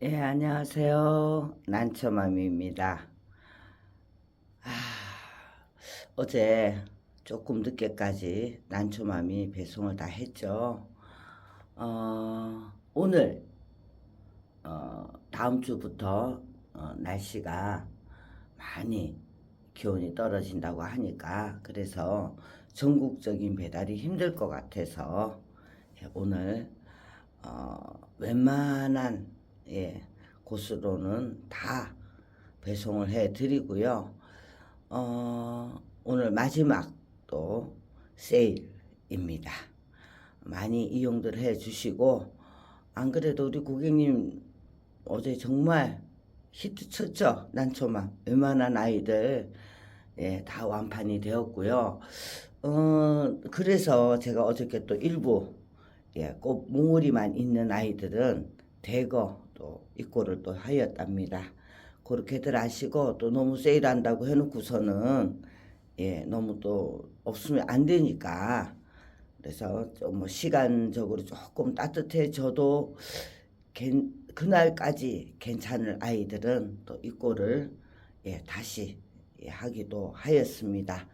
예, 안녕하세요. 난처맘입니다. 아, 어제 조금 늦게까지 난초맘이 배송을 다 했죠. 어, 오늘, 어, 다음 주부터 어, 날씨가 많이 기온이 떨어진다고 하니까 그래서 전국적인 배달이 힘들 것 같아서 예, 오늘 어, 웬만한 예, 곳으로는 다 배송을 해 드리고요. 어, 오늘 마지막 또 세일입니다. 많이 이용들 해 주시고 안 그래도 우리 고객님 어제 정말 히트 쳤죠. 난초만 웬만한 아이들 예, 다 완판이 되었고요. 어, 그래서 제가 어저께 또 일부 예, 꼭 몽우리만 있는 아이들은 대거 또 입고를 또 하였답니다. 그렇게들 아시고 또 너무 세일한다고 해놓고서는 예, 너무 또 없으면 안 되니까 그래서 좀 뭐 시간적으로 조금 따뜻해져도 괜- 그날까지 괜찮을 아이들은 또 입고를 예, 다시 예, 하기도 하였습니다.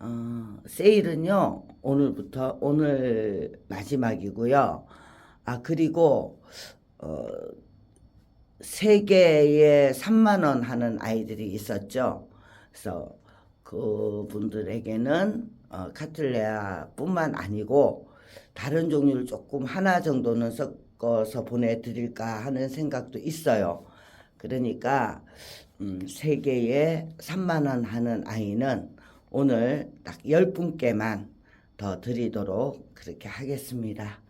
어, 세일은요, 오늘부터, 오늘 마지막이고요. 아, 그리고, 어, 세 개에 3만원 하는 아이들이 있었죠. 그래서 그분들에게는, 어, 카틀레아 뿐만 아니고, 다른 종류를 조금 하나 정도는 섞어서 보내드릴까 하는 생각도 있어요. 그러니까, 음, 세 개에 3만 원 하는 아이는 오늘 딱 10분께만 더 드리도록 그렇게 하겠습니다.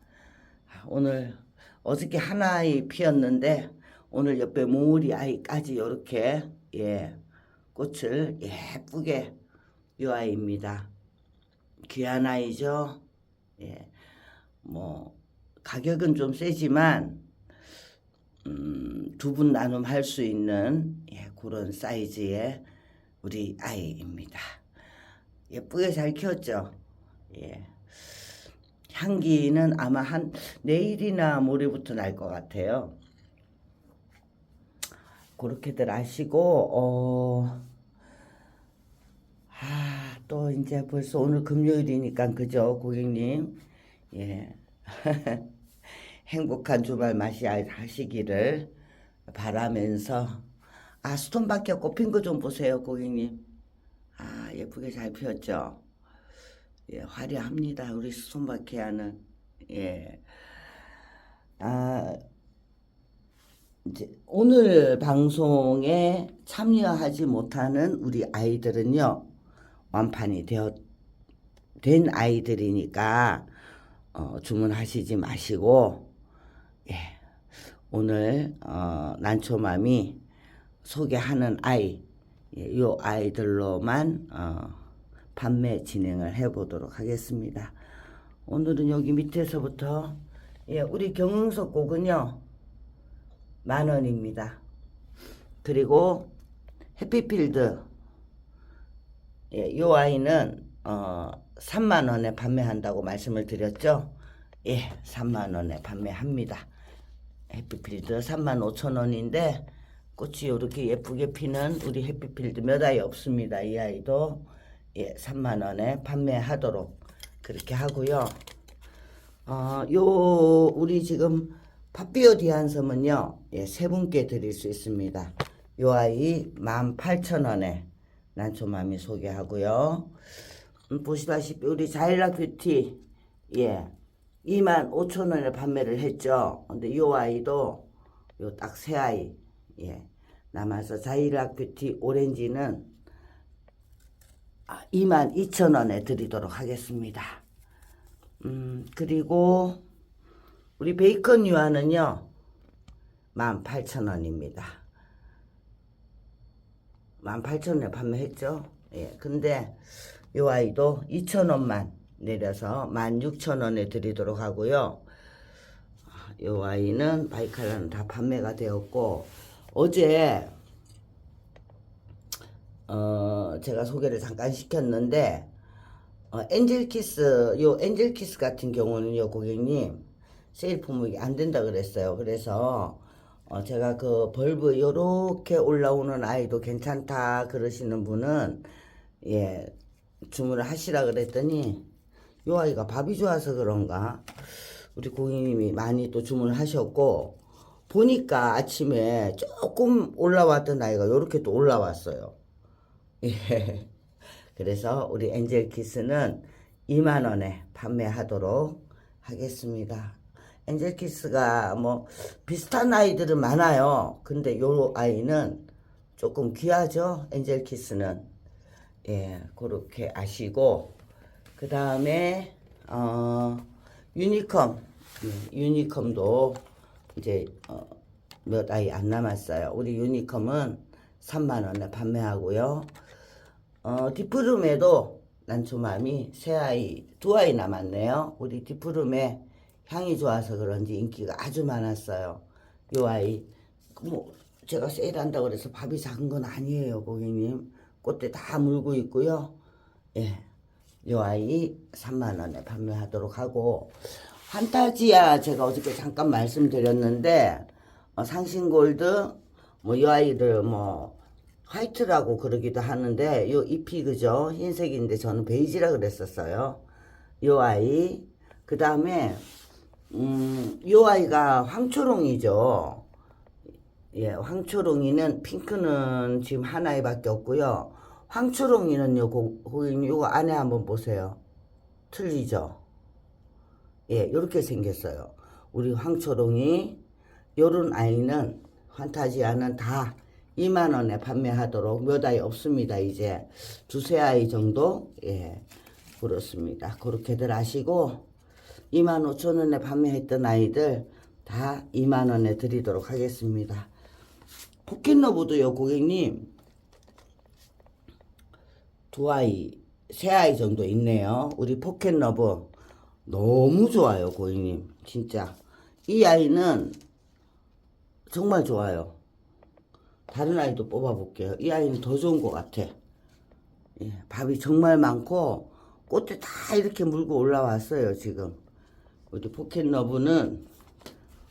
아, 오늘 어저께 하나 아이 피었는데 오늘 옆에 몽우리 아이까지 이렇게 예 꽃을 예쁘게 요 아이입니다. 귀한 아이죠. 예. 뭐 가격은 좀 세지만 음, 두 분 나눔할 수 있는 예, 그런 사이즈의 우리 아이입니다. 예쁘게 잘 키웠죠. 예. 향기는 아마 한 내일이나 모레부터 날 것 같아요. 그렇게들 아시고 어. 아, 또 이제 벌써 오늘 금요일이니까 그죠, 고객님? 예. 행복한 주말 맞이 하시기를 바라면서 아, 스톤밖에 꽃핀 거 좀 보세요, 고객님. 아, 예쁘게 잘 피었죠? 예, 화려합니다. 우리 스톤바케아는. 예. 아, 오늘 방송에 참여하지 못하는 우리 아이들은요, 완판이 되어, 된 아이들이니까, 어, 주문하시지 마시고, 예. 오늘, 어, 난초맘이 소개하는 아이, 예, 요 아이들로만, 어, 판매 진행을 해 보도록 하겠습니다. 오늘은 여기 밑에서부터, 예, 우리 경흥석 곡은요, 만 원입니다. 그리고 해피필드, 예, 요 아이는, 어, 3만 원에 판매한다고 말씀을 드렸죠? 예, 3만 원에 판매합니다. 해피필드 3만 5천 원인데 꽃이 이렇게 예쁘게 피는 우리 해피필드 몇 아이 없습니다. 이 아이도 예, 3만 원에 판매하도록 그렇게 하고요. 어, 요 우리 지금 파피오 디안섬은요. 예, 세 분께 드릴 수 있습니다. 요 아이 18,000원에 난초맘이 소개하고요. 음, 보시다시피 우리 자일락 뷰티 예 2만 5천 원에 판매를 했죠. 근데 요 아이도 요딱새 아이 예 남아서 자일락 뷰티 오렌지는 아, 2만 2천 원에 드리도록 하겠습니다. 음 그리고 우리 베이컨 유아는요 1만 8천 원입니다. 1만 8천 원에 판매했죠. 예 근데 요 아이도 2천 원만 내려서 16,000원에 드리도록 하고요. 요 아이는 바이칼라는 다 판매가 되었고 어제 어 제가 소개를 잠깐 시켰는데 어, 엔젤키스 요 엔젤키스 같은 경우는요 고객님 세일 품목이 안 된다 그랬어요. 그래서 어, 제가 그 벌브 요렇게 올라오는 아이도 괜찮다 그러시는 분은 예 주문을 하시라 그랬더니 요 아이가 밥이 좋아서 그런가 우리 고객님이 많이 또 주문을 하셨고 보니까 아침에 조금 올라왔던 아이가 요렇게 또 올라왔어요. 예. 그래서 우리 엔젤 키스는 2만 원에 판매하도록 하겠습니다. 엔젤 키스가 뭐 비슷한 아이들은 많아요. 근데 요 아이는 조금 귀하죠. 엔젤 키스는 예 그렇게 아시고 그 다음에 어 유니컴 예, 유니컴도 이제 어, 몇 아이 안 남았어요. 우리 유니컴은 3만 원에 판매하고요. 어, 디프룸에도 난초맘이 세 아이, 두 아이 남았네요. 우리 디프룸에 향이 좋아서 그런지 인기가 아주 많았어요. 요 아이, 뭐, 제가 세일한다고 그래서 밥이 작은 건 아니에요, 고객님. 꽃대 다 물고 있고요. 예. 요 아이 3만원에 판매하도록 하고, 판타지아 제가 어저께 잠깐 말씀드렸는데, 어, 상신골드, 뭐, 이 아이를 뭐, 화이트라고 그러기도 하는데 요 잎이 그죠 흰색인데 저는 베이지라 그랬었어요 요 아이 그 다음에 음 요 아이가 황초롱이죠. 예 황초롱이는 핑크는 지금 하나에밖에 없고요. 황초롱이는 요 고, 고객님 요거 안에 한번 보세요. 틀리죠? 예 요렇게 생겼어요. 우리 황초롱이 요런 아이는 환타지아는 다 2만 원에 판매하도록 몇 아이 없습니다. 이제. 두세 아이 정도? 예 그렇습니다. 그렇게들 하시고 2만 5천 원에 판매했던 아이들 다 2만 원에 드리도록 하겠습니다. 포켓러브도요 고객님 두 아이 세 아이 정도 있네요. 우리 포켓러브 너무 좋아요 고객님 진짜 이 아이는 정말 좋아요. 다른 아이도 뽑아볼게요. 이 아이는 더 좋은 것 같아. 예, 밥이 정말 많고 꽃에 다 이렇게 물고 올라왔어요 지금. 우리 포켓 러브는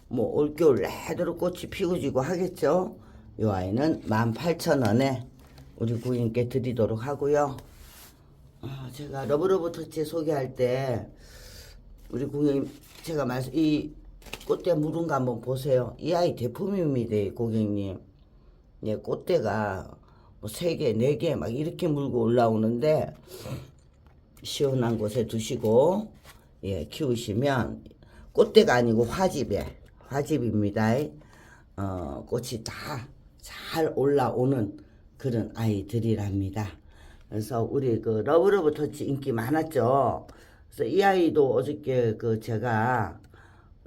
뭐 올겨울 내도록 꽃이 피고 지고 하겠죠. 이 아이는 18,000원에 우리 고객님께 드리도록 하고요. 아, 제가 러브러브 터치 소개할 때 우리 고객님 제가 말씀 이 꽃대 물은 거 한번 보세요. 이 아이 대품입니다, 고객님. 예, 꽃대가 뭐세 개, 네개막 이렇게 물고 올라오는데 시원한 곳에 두시고 예, 키우시면 꽃대가 아니고 화집에 화집입니다. 어, 꽃이 다 잘 올라오는 그런 아이들이랍니다. 그래서 우리 그 러브러브 터치 인기 많았죠. 그래서 이 아이도 어저께 그 제가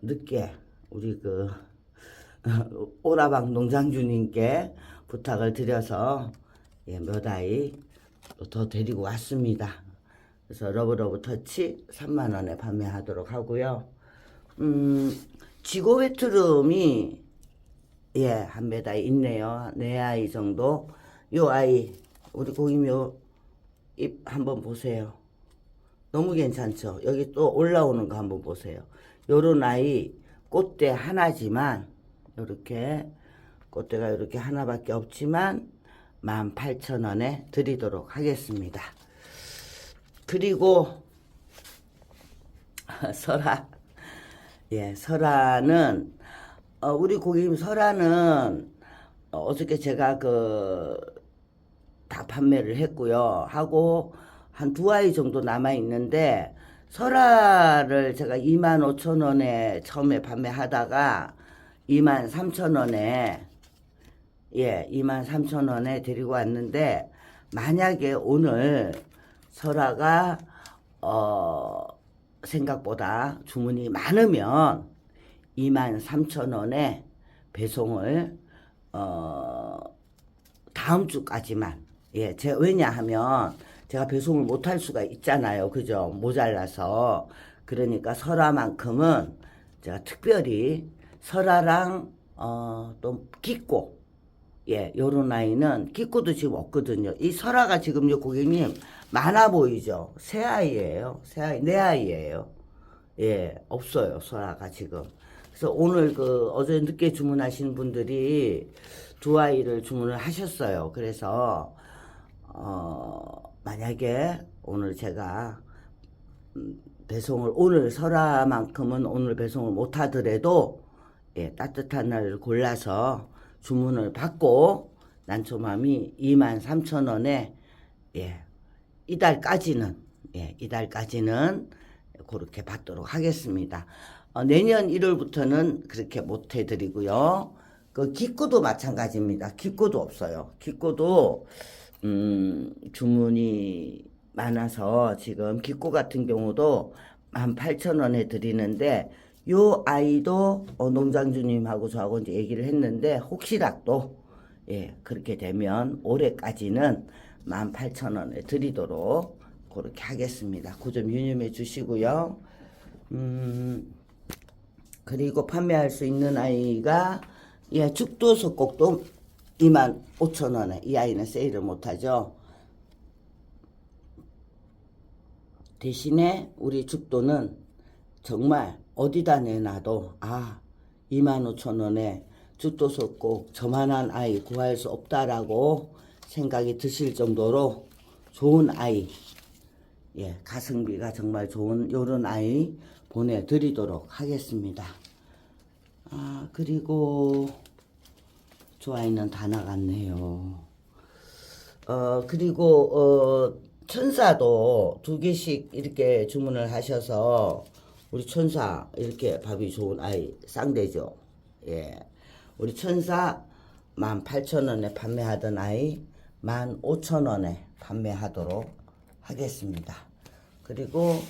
늦게 우리 그 오라방 농장주님께 부탁을 드려서 예, 몇 아이 더 데리고 왔습니다. 그래서 러브러브 터치 3만 원에 판매하도록 하고요. 음, 지고베트룸이 예, 한몇 아이 있네요. 네 아이 정도. 요 아이 우리 고객님 요잎 한번 보세요. 너무 괜찮죠? 여기 또 올라오는 거 한번 보세요. 요런 아이 꽃대 하나지만 이렇게 꽃대가 이렇게 하나밖에 없지만 18,000원에 드리도록 하겠습니다. 그리고 설아 예, 설아는 어, 우리 고객님 설아는 어, 어저께 제가 그 다 판매를 했고요. 하고 한 두 아이 정도 남아 있는데 설아를 제가 2만 5천 원에 처음에 판매하다가 2만 3천 원에 예, 2만 3천 원에 데리고 왔는데 만약에 오늘 설아가 어 생각보다 주문이 많으면 2만 3천 원에 배송을 어 다음 주까지만 예, 제 왜냐하면 제가 배송을 못할 수가 있잖아요. 그죠? 모자라서. 그러니까 설화만큼은 제가 특별히 설화랑 어, 또 기꼬 예, 요런 아이는 기꼬도 지금 없거든요. 이 설화가 지금요 고객님 많아 보이죠? 새 아이예요. 새 아이, 내 아이예요. 예, 없어요. 설화가 지금. 그래서 오늘 그 어제 늦게 주문하신 분들이 두 아이를 주문을 하셨어요. 그래서 어 만약에 오늘 제가 음, 배송을 오늘 설화만큼은 오늘 배송을 못 하더라도 예, 따뜻한 날을 골라서 주문을 받고 난초맘이 2만 3천 원에 예, 이달까지는 예, 이달까지는 그렇게 받도록 하겠습니다. 어, 내년 1월부터는 그렇게 못 해드리고요. 그 기꾸도 마찬가지입니다. 기꾸도 없어요. 기꾸도 음, 주문이 많아서 지금 기꾸 같은 경우도 18,000원에 드리는데 요 아이도 어, 농장주님하고 저하고 이제 얘기를 했는데 혹시라도 예, 그렇게 되면 올해까지는 18,000원에 드리도록 그렇게 하겠습니다. 그점 유념해 주시고요. 음, 그리고 판매할 수 있는 아이가 예, 죽도 석곡도 2만 5천 원에 이 아이는 세일을 못하죠. 대신에 우리 죽도는 정말 어디다 내놔도 아 2만 5천 원에 죽도 석곡 저만한 아이 구할 수 없다라고 생각이 드실 정도로 좋은 아이 예, 가성비가 정말 좋은 요런 아이 보내드리도록 하겠습니다. 아, 그리고 저 아이는 다 나갔네요. 어, 그리고, 어, 천사도 두 개씩 이렇게 주문을 하셔서 우리 천사 이렇게 밥이 좋은 아이 쌍대죠. 예. 우리 천사 18,000원에 판매하던 아이 15,000원에 판매하도록 하겠습니다. 그리고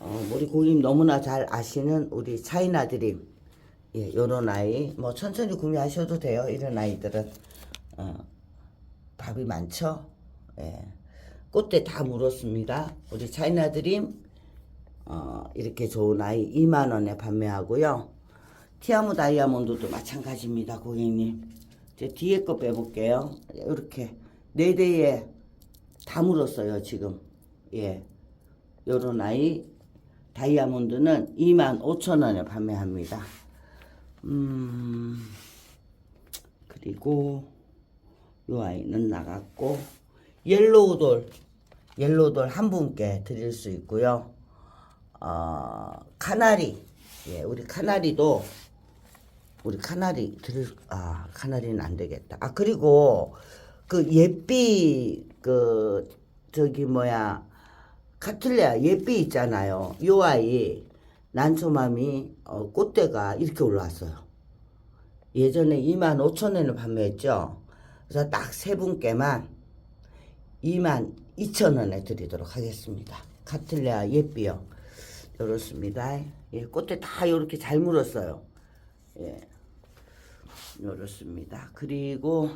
어, 우리 고객님 너무나 잘 아시는 우리 차이나 드림 예, 요런 아이 뭐 천천히 구매하셔도 돼요. 이런 아이들은 어, 밥이 많죠. 예. 꽃대 다 물었습니다. 우리 차이나 드림 어, 이렇게 좋은 아이 2만 원에 판매하고요. 티아무 다이아몬드도 마찬가지입니다, 고객님. 제 뒤에 거 빼볼게요. 이렇게 네 대에 다 물었어요, 지금. 예. 요런 아이 다이아몬드는 2만 5천 원에 판매합니다. 음, 그리고 요 아이는 나갔고 옐로우돌 옐로우돌 한 분께 드릴 수 있고요. 어, 카나리 예, 우리 카나리도 우리 카나리 드릴 아 카나리는 안 되겠다. 아 그리고 그 예삐 그 저기 뭐야 카틀레아 예삐 있잖아요. 요 아이 난초맘이 어, 꽃대가 이렇게 올라왔어요. 예전에 2만 5천 원을 판매했죠. 그래서 딱 세 분께만 2만 2천 원에 드리도록 하겠습니다. 카틀레아 예삐요. 이렇습니다. 예, 꽃대 다 이렇게 잘 물었어요. 예, 이렇습니다. 그리고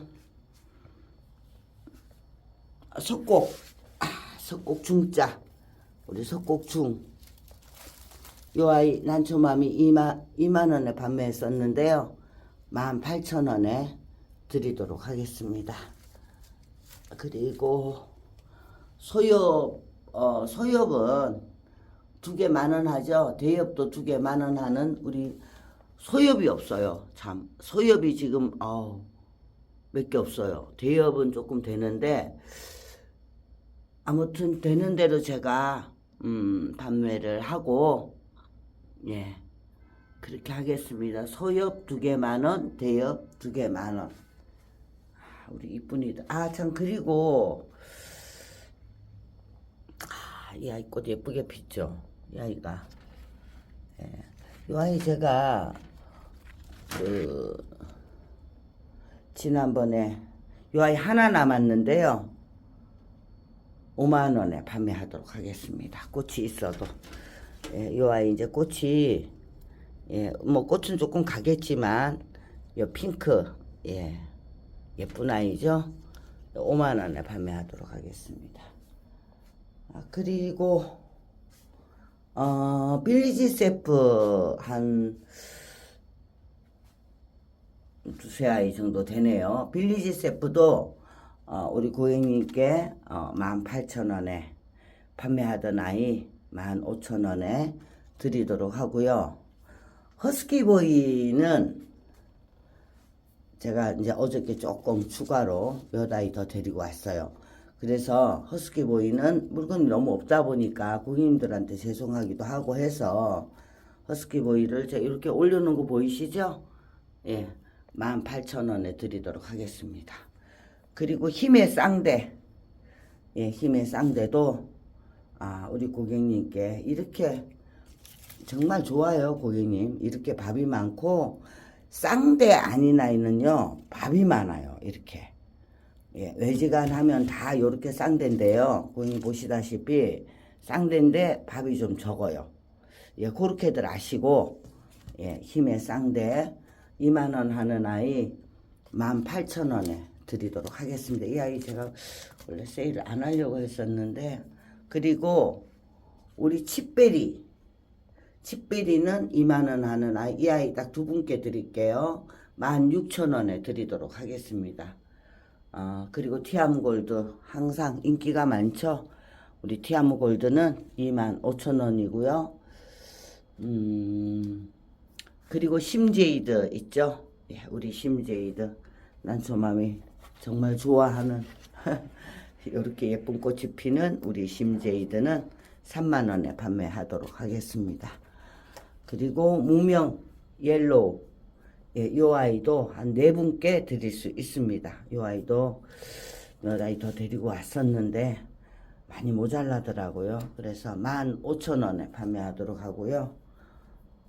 석곡, 아, 석곡 중자, 우리 석곡 중. 요 아이 난초맘이 2만, 2만 원에 판매했었는데요. 18,000원에 드리도록 하겠습니다. 그리고 소엽, 어, 소엽은 두 개 만원 하죠. 대엽도 두 개 만원 하는 우리 소엽이 없어요. 참 소엽이 지금 어우 몇개 없어요. 대엽은 조금 되는데 아무튼 되는 대로 제가 음, 판매를 하고 예 그렇게 하겠습니다. 소엽 두개 만 원, 대엽 두개 만 원. 아, 우리 이쁜이들 아참 그리고 아, 이 아이 꽃 예쁘게 피죠. 이 아이가. 예. 이 아이 제가 그 지난번에 이 아이 하나 남았는데요. 5만 원에 판매하도록 하겠습니다. 꽃이 있어도. 예, 이 아이 이제 꽃이 예, 뭐 꽃은 조금 가겠지만 이 핑크 예. 예쁜 아이죠. 5만 원에 판매하도록 하겠습니다. 아, 그리고 어, 빌리지 세프 한 두세 아이 정도 되네요. 빌리지 세프도 어, 우리 고객님께 어, 18,000원에 판매하던 아이 15,000원에 드리도록 하고요. 허스키보이는 제가 이제 어저께 조금 추가로 몇 아이 더 데리고 왔어요. 그래서 허스키보이는 물건이 너무 없다 보니까 고객님들한테 죄송하기도 하고 해서 허스키보이를 이렇게 올려놓은 거 보이시죠? 예, 18,000원에 드리도록 하겠습니다. 그리고 힘의 쌍대, 예, 힘의 쌍대도 아, 우리 고객님께 이렇게 정말 좋아요, 고객님. 이렇게 밥이 많고 쌍대 아닌 아이는요, 밥이 많아요, 이렇게. 예, 외지간하면 다 이렇게 쌍대인데요. 고객님 보시다시피 쌍대인데 밥이 좀 적어요. 예, 그렇게들 아시고 예, 힘의 쌍대 2만 원 하는 아이 18,000원에 드리도록 하겠습니다. 이 아이 제가 원래 세일을 안 하려고 했었는데 그리고 우리 칩베리 칩베리는 2만 원 하는 아이 이 아이 딱 두 분께 드릴게요. 16,000원에 드리도록 하겠습니다. 어, 그리고 티아무 골드 항상 인기가 많죠. 우리 티아무 골드는 25,000원이고요. 음, 그리고 심제이드 있죠? 예, 우리 심제이드. 난소맘이 정말 좋아하는 이렇게 예쁜 꽃이 피는 우리 심제이드는 3만원에 판매하도록 하겠습니다. 그리고 무명 옐로우 예, 요 아이도 한 네 분께 드릴 수 있습니다. 요 아이도 몇 아이 더 데리고 왔었는데 많이 모자라더라고요. 그래서 15,000원에 판매하도록 하고요.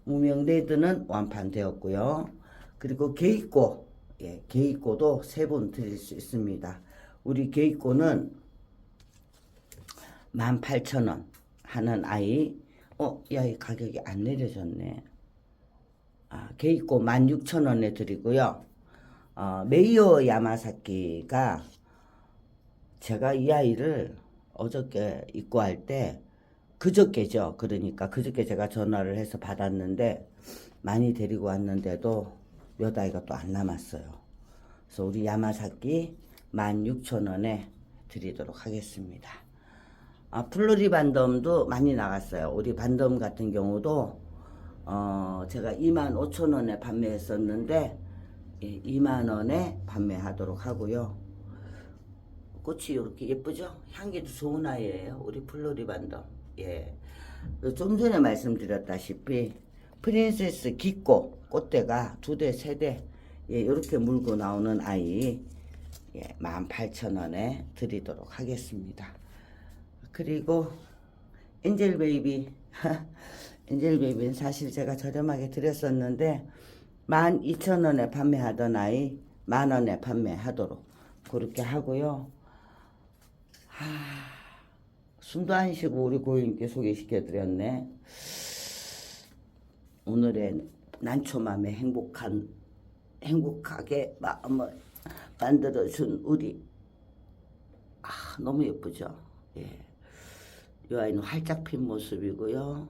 무명 레드는 완판되었고요. 그리고 게이꼬, 예, 게이꼬도 세분 드릴 수 있습니다. 우리 게이꼬는 18,000원 하는 아이, 어, 이 아이 가격이 안 내려졌네. 아, 게이꼬 16,000원에 드리고요. 어, 메이오 야마사키가 제가 이 아이를 어저께 입고 할 때 그저께죠. 그러니까 그저께 제가 전화를 해서 받았는데 많이 데리고 왔는데도 몇 아이가 또 안 남았어요. 그래서 우리 야마사키 16,000원에 드리도록 하겠습니다. 아, 플로리 반덤도 많이 나갔어요. 우리 반덤 같은 경우도 어, 제가 2만 5천 원에 판매했었는데 예, 2만 원에 판매하도록 하고요. 꽃이 이렇게 예쁘죠? 향기도 좋은 아이예요. 우리 플로리 반덤. 예. 좀 전에 말씀드렸다시피 프린세스 기꽃 꽃대가 두 대, 세 대, 예, 이렇게 물고 나오는 아이, 예, 18,000원에 드리도록 하겠습니다. 그리고 엔젤 베이비, 엔젤 베이비는 사실 제가 저렴하게 드렸었는데, 12,000원에 판매하던 아이, 만원에 판매하도록 그렇게 하고요. 하, 안 쉬고 우리 고객님께 소개시켜 드렸네. 오늘의 난초맘에 행복한 행복하게 마음을 만들어 준 우리 아 너무 예쁘죠. 예. 이 아이는 활짝 핀 모습이고요.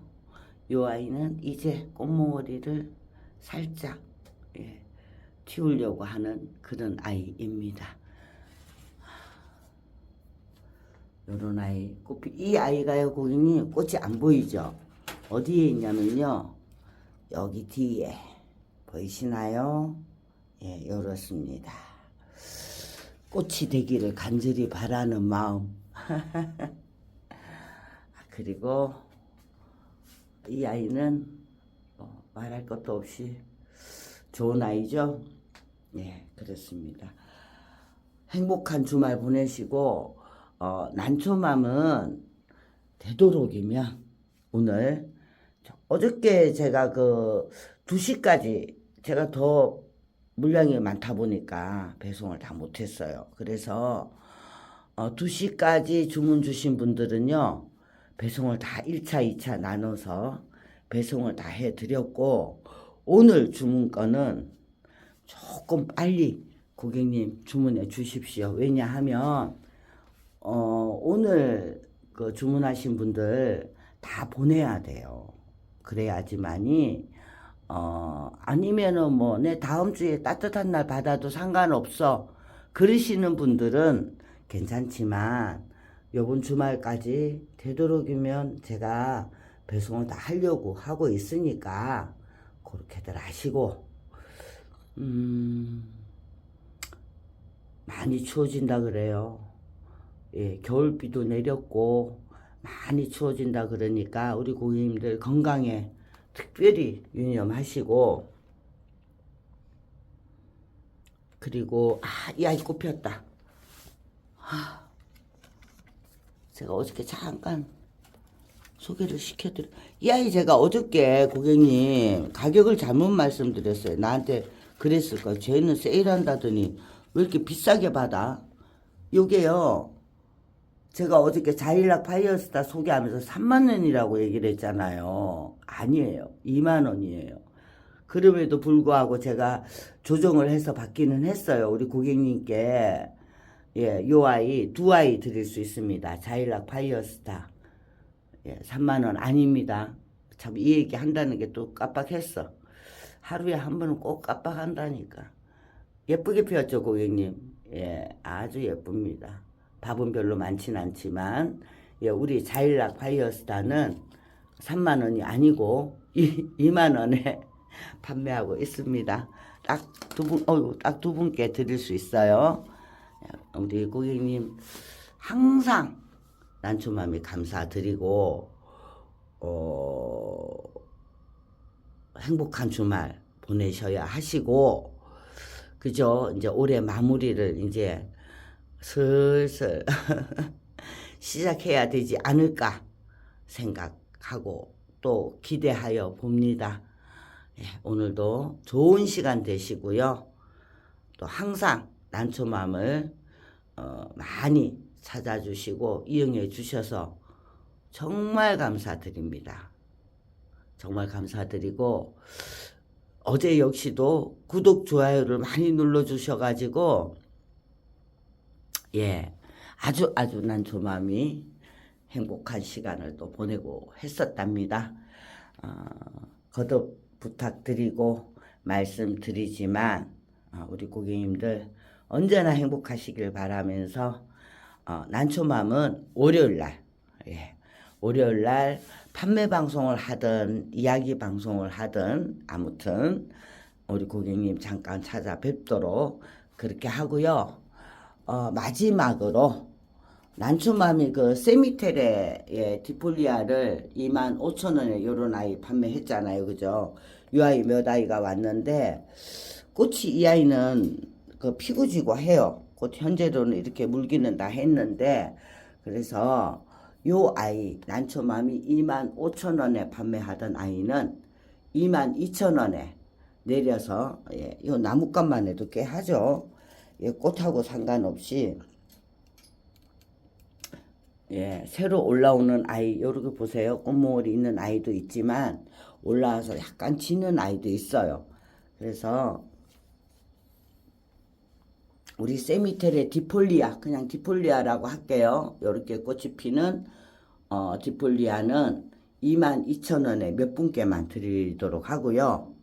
이 아이는 이제 꽃몽오리를 살짝 예, 틔우려고 하는 그런 아이입니다. 요런 아이 꽃피 이 아이가요 고객님 꽃이 안 보이죠? 어디에 있냐면요 여기 뒤에 보이시나요? 예, 요렇습니다. 꽃이 되기를 간절히 바라는 마음. 그리고 이 아이는 뭐 말할 것도 없이 좋은 아이죠. 예, 그렇습니다. 행복한 주말 보내시고 어, 난초맘은 되도록이면 오늘 저- 어저께 제가 그 2시까지 제가 더 물량이 많다 보니까 배송을 다 못했어요. 그래서 어, 2시까지 주문 주신 분들은요, 배송을 다 1차, 2차 나눠서 배송을 다 해드렸고, 오늘 주문 건은 조금 빨리 고객님 주문해 주십시오. 왜냐하면, 어, 오늘 그 주문하신 분들 다 보내야 돼요. 그래야지만이, 어, 아니면은 뭐, 내 다음 주에 따뜻한 날 받아도 상관없어. 그러시는 분들은 괜찮지만, 요번 주말까지 되도록이면 제가 배송을 다 하려고 하고 있으니까, 그렇게들 하시고 음 많이 추워진다 그래요. 예, 겨울비도 내렸고 많이 추워진다 그러니까 우리 고객님들 건강에 특별히 유념하시고 그리고 아, 이 아이 꽃피었다. 아, 제가 어저께 잠깐 소개를 시켜드려. 이 아이 제가 어저께 고객님 가격을 잘못 말씀드렸어요. 나한테 그랬을 거예요. 쟤는 세일한다더니 왜 이렇게 비싸게 받아? 요게요. 제가 어저께 자일락 파이어스타 소개하면서 3만 원이라고 얘기를 했잖아요. 아니에요. 2만 원이에요. 그럼에도 불구하고 제가 조정을 해서 받기는 했어요. 우리 고객님께. 예, 요 아이 두 아이 드릴 수 있습니다. 자일락 파이어스타. 예, 3만 원 아닙니다. 참 이 얘기 한다는 게 또 깜빡했어. 하루에 한 번은 꼭 깜빡한다니까. 예쁘게 피었죠, 고객님. 예, 아주 예쁩니다. 밥은 별로 많진 않지만, 예, 우리 자일락 파이어스타는 3만 원이 아니고 2, 만 원에 판매하고 있습니다. 딱 두 분, 어유, 딱 두 분께 드릴 수 있어요. 예, 우리 고객님 항상 난초맘이 감사드리고 어, 행복한 주말 보내셔야 하시고 그죠? 이제 올해 마무리를 이제 슬슬 시작해야 되지 않을까 생각하고 또 기대하여 봅니다. 예, 오늘도 좋은 시간 되시고요. 또 항상 난초맘을 어, 많이 찾아주시고 이용해 주셔서 정말 감사드립니다. 정말 감사드리고 어제 역시도 구독 좋아요를 많이 눌러 주셔가지고 예 아주 아주 난초맘이 행복한 시간을 또 보내고 했었답니다. 어, 거듭 부탁드리고 말씀드리지만 어, 우리 고객님들 언제나 행복하시길 바라면서 어, 난초맘은 월요일날 예, 월요일날 판매 방송을 하든 이야기 방송을 하든 아무튼 우리 고객님 잠깐 찾아뵙도록 그렇게 하고요. 어, 마지막으로 난초맘이 그 세미테레 예, 디폴리아를 2만 5천 원에 요런 아이 판매했잖아요. 그죠? 이 아이 몇 아이가 왔는데 꽃이 이 아이는 그 피고지고 해요. 곧 현재로는 이렇게 물기는 다 했는데 그래서 요 아이 난초맘이 2만 5천 원에 판매하던 아이는 2만 2천 원에 내려서 예, 요 나뭇값만 해도 꽤 하죠. 예, 꽃하고 상관없이 예, 새로 올라오는 아이, 요렇게 보세요. 꽃모을이 있는 아이도 있지만, 올라와서 약간 지는 아이도 있어요. 그래서, 우리 세미텔의 디폴리아, 그냥 디폴리아라고 할게요. 요렇게 꽃이 피는, 어, 디폴리아는 22,000원에 몇 분께만 드리도록 하고요.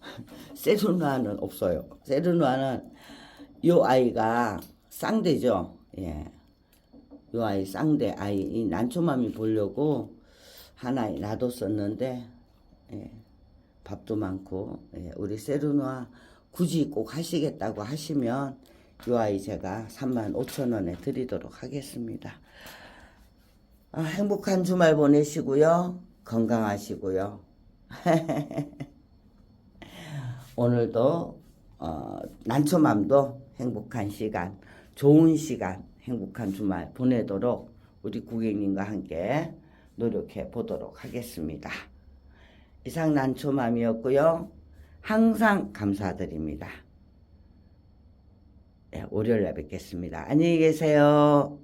세르누아는 없어요. 세르누아는 요 아이가 쌍대죠. 예. 요 아이 쌍대 아이 이 난초맘이 보려고 하나 놔뒀었는데 예, 밥도 많고 예, 우리 세르노아 굳이 꼭 하시겠다고 하시면 요 아이 제가 3만 5천 원에 드리도록 하겠습니다. 아, 행복한 주말 보내시고요. 건강하시고요. 오늘도 어, 난초맘도 행복한 시간, 좋은 시간, 행복한 주말 보내도록 우리 고객님과 함께 노력해 보도록 하겠습니다. 이상 난초맘이었고요. 항상 감사드립니다. 네, 월요일에 뵙겠습니다. 안녕히 계세요.